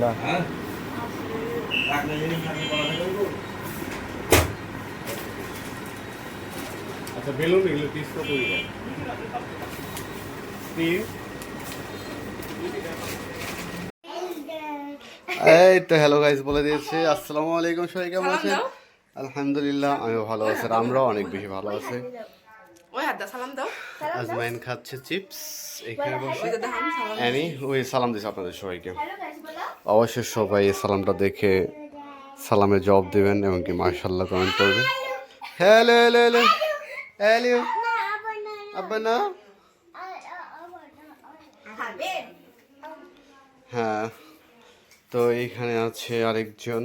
আলহামদুলিল্লাহ। আচ্ছা বেলুন এগুলো পিস কত এই তো হ্যালো গাইস বলে দিয়েছি আসসালামু আলাইকুম সবাই কেমন আছেন? আলহামদুলিল্লাহ আমি ভালো আছি আমরাও অনেক বেশি ভালো আছি। ওই হাত দা সালাম দাও। আজমাইন খাচ্ছে চিপস এখানে বসে। অ্যানি ওই সালাম দিছে আপনাদের সবাইকে। অবশ্যই সবাই এই সালামটা দেখে সালামে জবাব দেবেন এবং কি মার্শাল্লাহ কমেন্ট করবেন। Hello hello hello. হ্যালো। আব্বা না? হ্যাঁ। তো এইখানে আছে আরেকজন।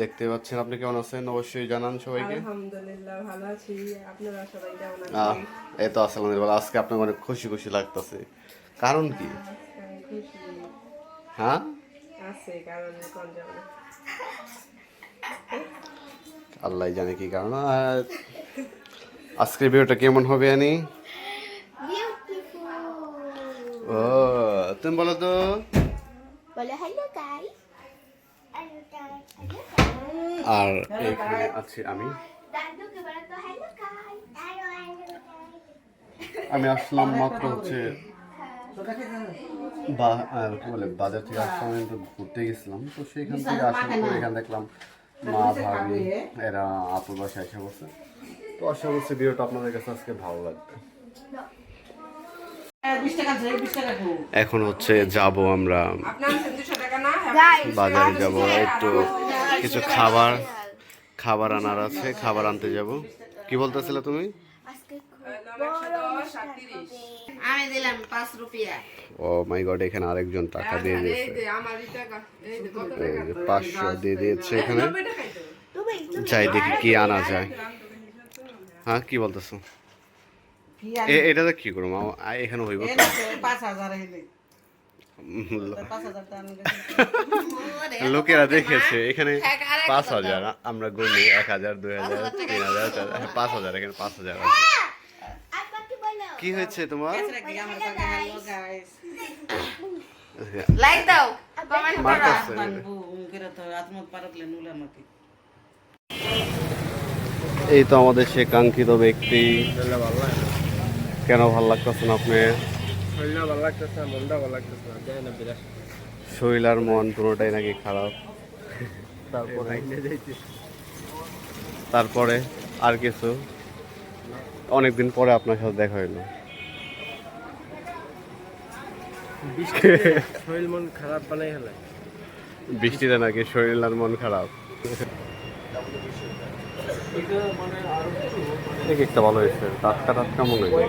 দেখতে পাচ্ছেন আপনি কেমন আছেন? অবশ্যই জানান সবাইকে। আলহামদুলিল্লাহ ভালো আছি। আপনারা সবাই কেমন আছেন? এই তো আসসালাম আজকে আপনাকে অনেক খুশি খুশি লাগতেছে। কারণ কি? হ্যাঁ? আছে কারণ কোন যাবে না। আল্লাহ জানে কি কারণ। আর আজকের ভিডিওটা কেমন হবে আনি? ও তুমি বলো তো। বলো হ্যালো গাইস আর এইখানে আছি আমি। আমি আসলাম মাত্র হচ্ছে বা আহ, কি বলে বাজার থেকে আসলাম একটু ঘুরতে গেছিলাম। তো সেইখান থেকে আসার পর এখানে দেখলাম মা ভাবি এরা আপুর বাসায় এসে বসে তো আশা করছি ভিডিওটা আপনাদের কাছে আজকে ভালো লাগবে। এখন হচ্ছে যাব আমরা হ্যাঁ বাজারে যাব। একটু কিছু খাবার খাবার আনার আছে খাবার আনতে যাব। কি বলতেছিলে তুমি? ও মাই গড এখানে আরেকজন টাকা দিয়ে দিয়েছে। পাঁচশো দিয়ে দিয়েছে এখানে। যাই দেখি কি আনা যায়। হ্যাঁ কি বলতেছো? এ- এটাতে কি করব? এখানে হইব পাঁচ হাজার লোকেরা দেখেছে এখানে পাঁচ হাজার আমরা গুনি এক হাজার দুই হাজার তিন হাজার চার হ্যাঁ, পাঁচ হাজার এখানে পাঁচ হাজার আছে। আপাকে কি হয়েছে তোমার? লাইক দাও কমেন্ট এই তো আমাদের সে কাঙ্ক্ষিত ব্যক্তি। কেন ভালো লাগতেছে না আপনি শরীরটা ভালো লাগতেছে না মনটা ভালো লাগতেছে না। দেয় না বিরাট। শরীর আর মন পুরোটাই নাকি খারাপ। তারপরে? তারপরে আর কিছু? অনেকদিন পরে আপনার সাথে দেখা হইল। শরীর মন খারাপ বানাই হলে। বৃষ্টিতে নাকি শরীর আর মন খারাপ? একটা ভালো হয়েছে। টাটকা টাটকা মনে হয়?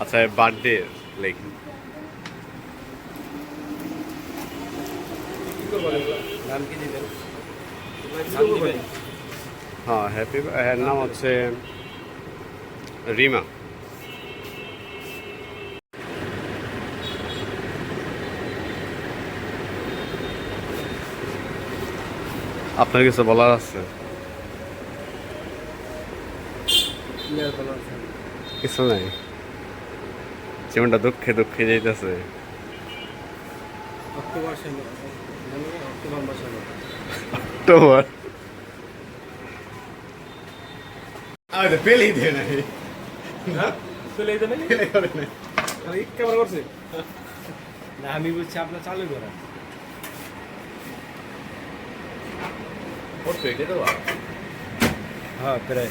আচ্ছা বার্থডে লাইক হ্যাঁ হ্যাপি এর নাম হচ্ছে রিমা। আপনার কিছু বলার আছে? কিছু নাই। জীবনটা দুঃখে দুঃখে যাইতেছে। অক্টোবর সালে অক্টোবর মাসে তোমার আমি তো পেলেই দিয়ে নাই। চলে যেতে নাকি পেলে করে নাই। কেমন করছে? না আমি বলছি আপনার চালু করা। করতো এটা তো হ্যাঁ প্রায়।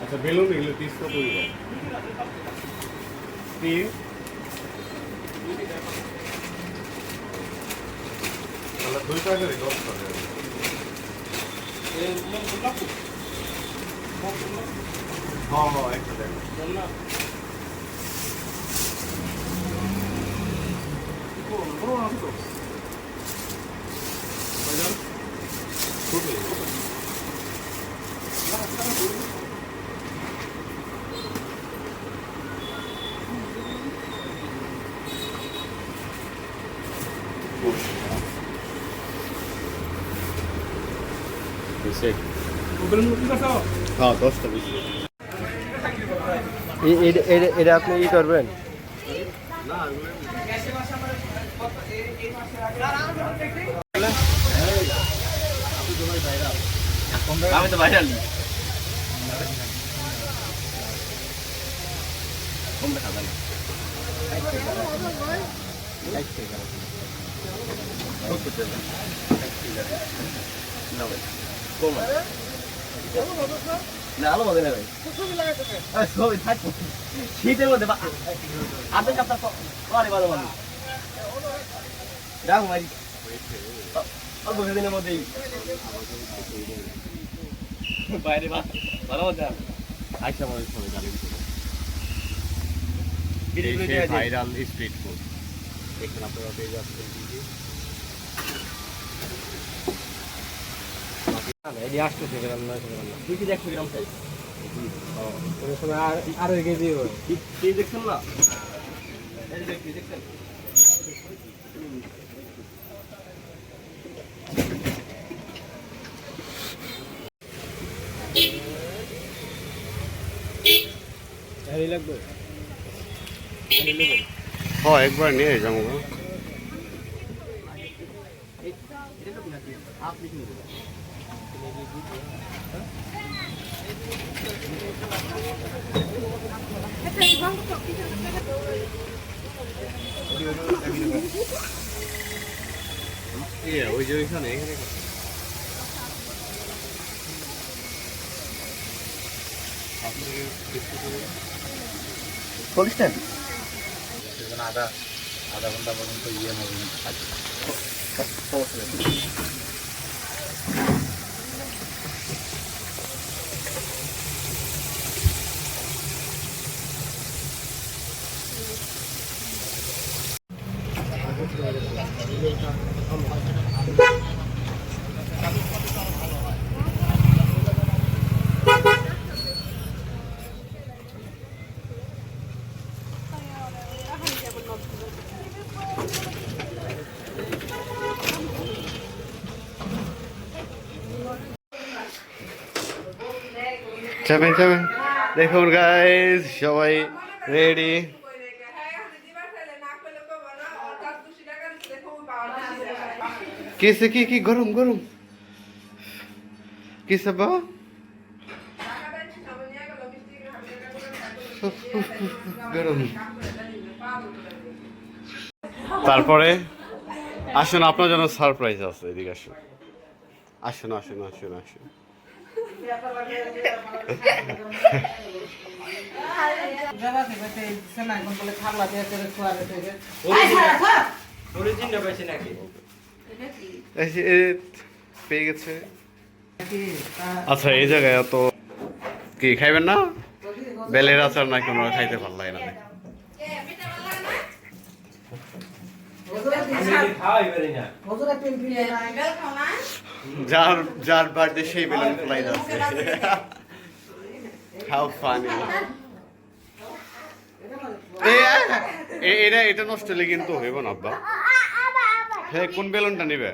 আচ্ছা বেলুন এগুলো পিস কত দিবা তিন তাহলে দুই টাকা করে দশ টাকা হ্যাঁ হ্যাঁ একটা টাকা হ্যাঁ দশটা বেশি এ- এ- এ- এটা আপনি ই করবেন আমি তো ভাইরাল কম দেখা যায় ভাইরাল স্ট্রিট ফুড এখানে আপনারা পেয়ে যাচ্ছেন কি কি? এটি আসতেছে গ্রাম নয়শো গ্রাম না। দুই কেজি একশো গ্রাম সাইজ কোনো সময় আর আরও কেজি হয় কেজি দেখছেন না? এই যে কেজি দেখছেন? এই লাগবে? হ্যাঁ একবার নিয়ে যাব। আপনি ওই যে ওইখানে এখানে চল্লিশ টাকা আধা আধা ঘণ্টা পর্যন্ত ইয়ে হবে যাবেন যাবেন দেখুন গাইজ সবাই রেডি কিসে কি কি গরম গরম কিসে বা গরম তারপরে আসুন, আপনার জন্য সারপ্রাইজ আছে, এদিকে আসুন। আসুন আসুন আসুন আসুন। পেয়ে গেছে আচ্ছা এই জায়গায় তো কি খাইবেন না? বেলের আচার না কোনো খাইতে ভালো লাগে না আমি এটি খাওয়াই পারি না যার যার বার্থডে সেই বেলুন ফ্লাই যাচ্ছে। হাউ ফানি এটা এটা নষ্ট হলে কিন্তু হইব না, আব্বা। হ্যাঁ কোন বেলুনটা নিবে?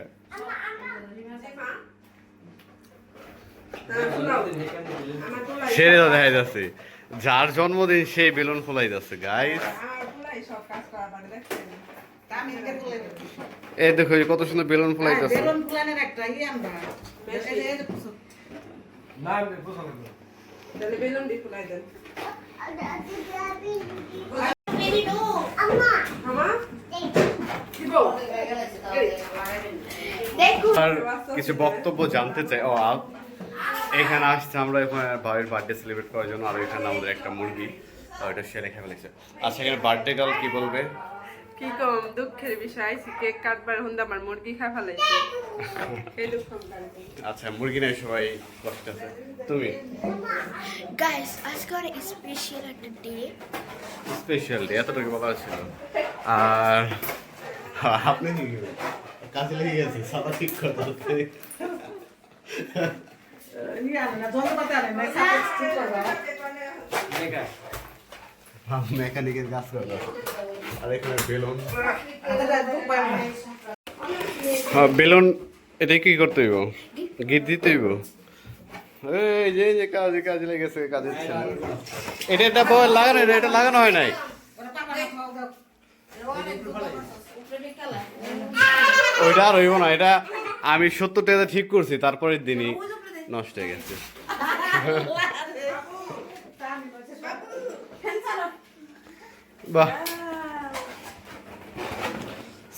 সেরে দেখা যাচ্ছে। যার জন্মদিন সেই বেলুন ফোলাই যাচ্ছে গাইস এই দেখো কত সুন্দর বেলুন ফোলাই যাচ্ছে বেলুন প্ল্যানের একটা ইয়ে আমরা। না। তাহলে বেলুন দিয়ে ফুলাই দেন। দেখো। আর কিছু বক্তব্য জানতে চাই। ও আপ এখানে আসছে আমরা এখানে ভাইয়ের বার্থডে সেলিব্রেট করার জন্য। আর এখানে আমাদের একটা মুরগি। আর ওটা সে রেখে ফেলেছে। আচ্ছা এখানে বার্থডে গার্ল কি বলবে? কি কম দুঃখের বিষয়? কেক কাটবার হুন্দা আমার মুরগি খা ফেলাইছে। এই দুঃখ আচ্ছা মুরগি নেই সবাই কষ্ট আছে। তুমি? গাইস আজকে অনেক স্পেশাল একটা ডে স্পেশাল ডে এতটুকু বলা ছিল। আর আপনি কি কাজে লেগে গেছে সাদা ঠিক করতে হচ্ছে মেকানিকের কাজ করতে আর বেলুন। হ্যাঁ বেলুন এটা কি করতে হইব? গিট দিতে হইব? এই যে যে কাজে কাজে লেগেছে ছেলে এটা এটা লাগানো, এটা এটা লাগানো হয় নাই? ওইটা আর হইব না, এটা আমি সত্তর টাকা ঠিক করছি, তারপরের দিনই নষ্ট হয়ে গেছে। বাহ।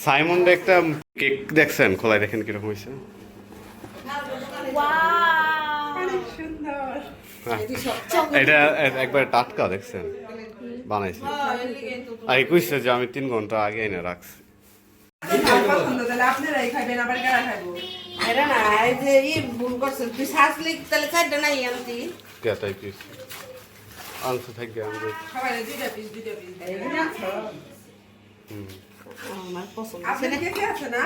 সাইমন একটা কেক দেখছেন? খোলায় দেখেন কীরকম হয়েছে। হ্যাঁ। এটা একবার টাটকা দেখছেন? বানাইছি। আর কইছে যে আমি তিন ঘণ্টা আগে এনে রাখছি। পছন্দ তাহলে আপনারাই আমার পছন্দ আছে না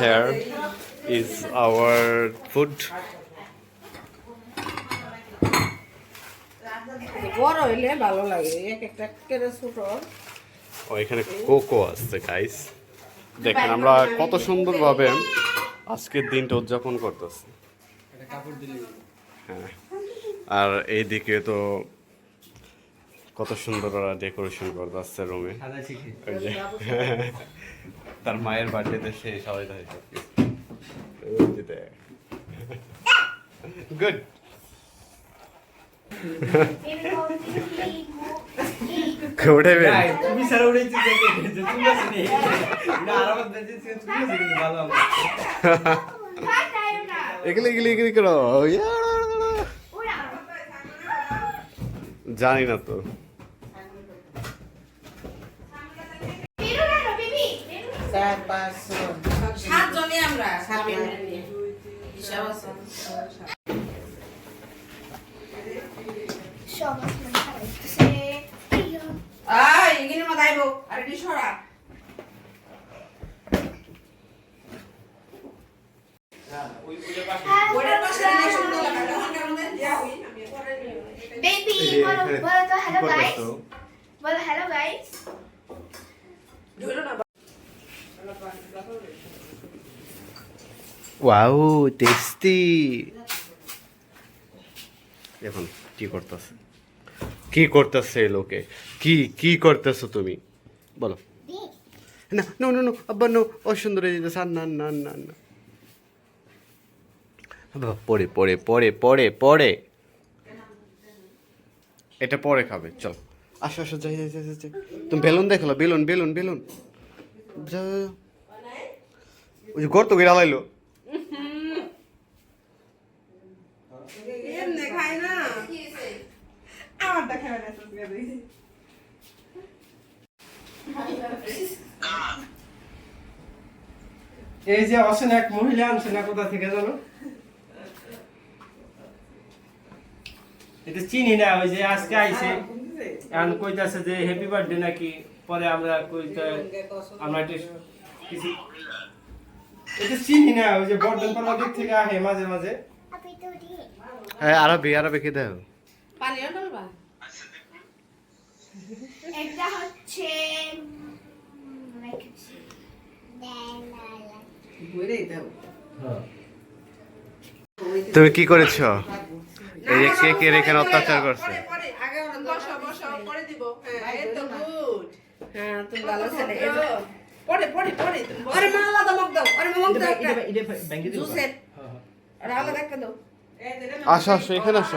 Here is our food. বড় হইলে ভালো লাগে এক একটা কেটে ছোট ও এখানে কোকো আছে গাইস দেখেন আমরা কত সুন্দরভাবে আজকের দিনটা উদযাপন করতেছি হ্যাঁ আর এইদিকে তো কত সুন্দর ওরা ডেকোরেশন করতেছে রুমে ওই যে। তার মায়ের বার্থডেতে সে সবাই থাকে গুড উঠাইবেন তুমি সারা উড়েছি দেখে যে তুমি আসেনি আরামত বেঁচেছি তুমি আসে ভালো হবে এগুলি এগুলি এগুলি করো। জানি না তো চার পাঁচ সাত জনই আমরা সাত জনই হিসাব আছে সবাই খাইতেছে আইয়ো আই এগিনে মত আইবো আর এটি সরা ওইটার পাশে দিলে সুন্দর লাগে ওখানকার মধ্যে পরে নিয়ে বেবি বলো বলো হ্যালো গাইস বলো হ্যালো গাইস ধরো না ওয়াও টেস্টি এখন কি করতেছে? কি করতেছে লোকে? কি কি করতেছো তুমি? বলো। না, নো নো নো, আব্বা, নো, অসুন্দর যেতেছে আর না না না না। পরে পরে পরে পরে পরে। এটা পরে খাবে, চল। আসো আসো, যাই যাই যাই তুমি বেলুন দেখল বেলুন বেলুন বেলুন। ওই যে গর্ত সুস্কে দিই এই যে অসেন এক মহিলা আনছে না কোথা থেকে জানো? এটা চিনি না ওই যে আজকে আইছে। এখন কইতাছে যে হ্যাপি বার্থডে নাকি? পরে আমরা কইতে আমরা একটু কিছু এটা চিনি না ওই যে বর্ধন পাড়া দিক থেকে আহে মাঝে মাঝে। আপনি তো দিয়ে হ্যাঁ আরবি আরবি কে দেও পানিও ঢালবা? এটা হচ্ছে দাও তুমি কি করেছ? এই যে কে কে এখানে অত্যাচার করছে? আগে বসো বসো পরে দিব। হ্যাঁ এই তো গুড হ্যাঁ তুমি ভালো ছেলে পরে পরে পরে আরে মা আলাদা মগ দাও আরে মগ দাও একটা। এটা ব্যাংকে দিও জুসের। আরে আলাদা একটা দাও। আসো আসো এখানে আসো।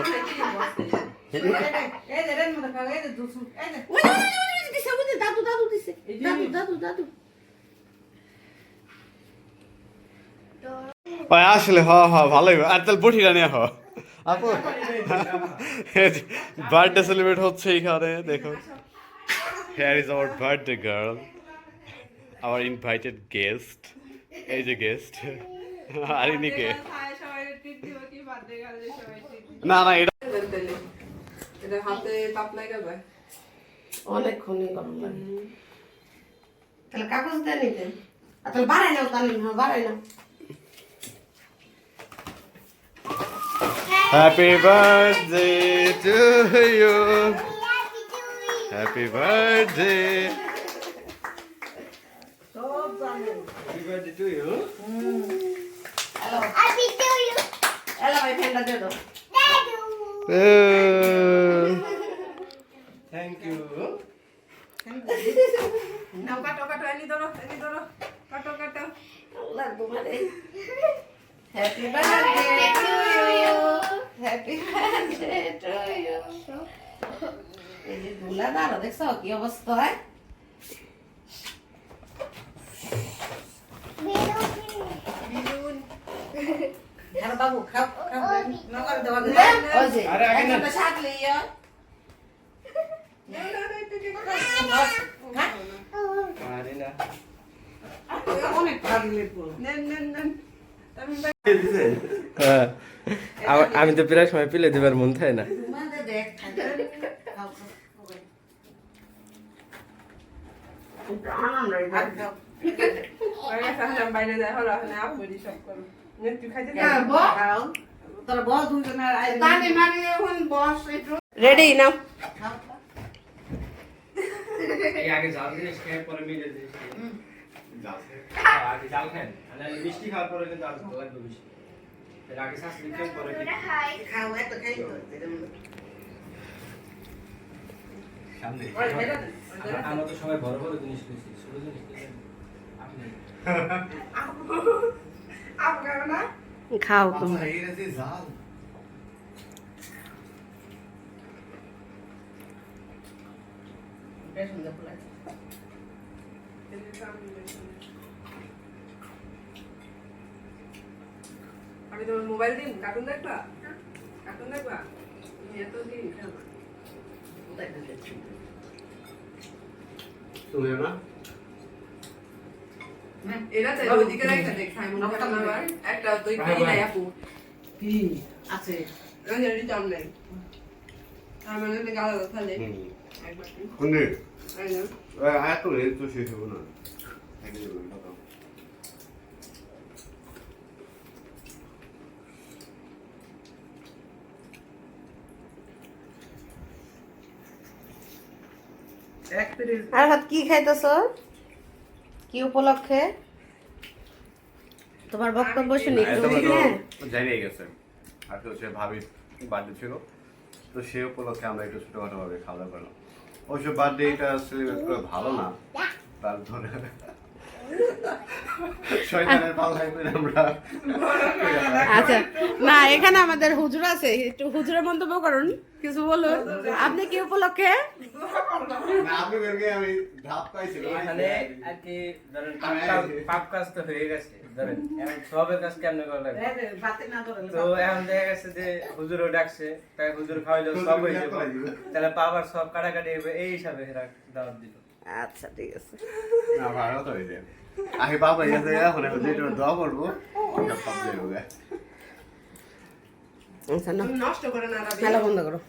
দাদু দাদু দিছে। দাদু দাদু দাদু। ওই আসলে হ হ ভালোই। আর তাহলে বটিটা নিয়ে হ। আপু। বার্থডে সেলিব্রেট হচ্ছে এখানে দেখো। Here is our birthday girl our invited guest এই যে গেস্ট আর ইনিকে সবাই ট্রিট দিব কি। বার্থডে গার্লে সবাই ট্রিট না না এটা এটা হাতে তাপ লাগা যায় অনেকক্ষণই গরম লাগে। তাহলে কাগজ দেন নিতে। আর তাহলে বাড়াই নাও তাহলে হ্যাঁ বাড়াই নাও। Happy birthday to you happy birthday সব জানে Happy birthday to you. Hello Happy to you. Hello ভাই ফ্যানটা দিয়ে দাও Thank you. নাও কাটো কাটো এনি ধরো এনি ধরো কাটো কাটো লাগবো মানে happy birthday to you happy birthday to you এই যে দুলা দাঁড়ো দেখছ কি অবস্থা হয়? বাবু খাও খাও হ্যাঁ। আমি তো প্রায় সময় পেলে দেবার মন থাকে না তোমাদের দেখ খাও খাও ওই সাহায্য বাইরে যায় হলো না আপনি সব করো নে তুই খাইতে তোরা বল দুজন আর তানি মারি এখন বস একটু রেডি নাও আগে জাল জিনিস খেয়ে পরে মিলে জিনিস খেয়ে। আগে জাল খান আর মিষ্টি খাওয়ার পরে কিন্তু আর ভালো লাগবে বেশি আগে শাশুড়ি খেয়ে পরে খাও এত খাই সামনে। আমরা- তো সবাই বড় বড় জিনিস খেয়েছি ছোট জিনিস খেয়েছি আপনি? না খাও তোমরা। আমি তোমার মোবাইল দিন কার্টুন দেখবা? কার্টুন দেখবা? এত দিন খেলবা। তুমিও না এরা তো ওইদিকে রাখা দেখ সাইমন আবার। একটা দুই পেয়ে নাই আপু। কি আছে। রঞ্জনের চাম নাই আমার মানে গালা তাহলে। একবার। কোনদিন এই না? এত রেট তো শেষ হব না। একই যাবে, কথা। আর হাত কি খাইতেছ? কি উপলক্ষে? তোমার বক্তব্য শুনি গেছে। আর তো সে ভাবি বার্থডে ছিল তো সে উপলক্ষে আমরা একটু ছোটখাটো ভাবে খাওয়া দাওয়া করলাম। অবশ্য বার্থডে এটা সেলিব্রেট করে ভালো না তার ধরে শয়তানের পাল্লায় আমরা আচ্ছা এখানে আমাদের হুজুর আছে। একটু হুজুরের মন্তব্য করুন কিছু বলুন। আপনি কি উপলক্ষে? না, আপনাদেরকে আমি ধাপ পাইছিলাম এখানে আর কি ধরেন পাপ কাজ- তো হয়ে গেছে ধরেন। এখন সবের কাজ কেমনে করা লাগবে? তো এখন দেখা গেছে যে হুজুরও ডাকছে তাই হুজুর খাওয়াইলো সব হয়ে যাবে তাহলে সব কাটাকাটি হবে এই হিসাবে এরা দাওয়াত দিল। আচ্ছা ঠিক আছে। না ভালো তো হয়েছে আগে বাবা গেছে এখন এখন যেটা দোয়া করব সব যাই হোক না তুমি নষ্ট করে না রাবি বন্ধ করো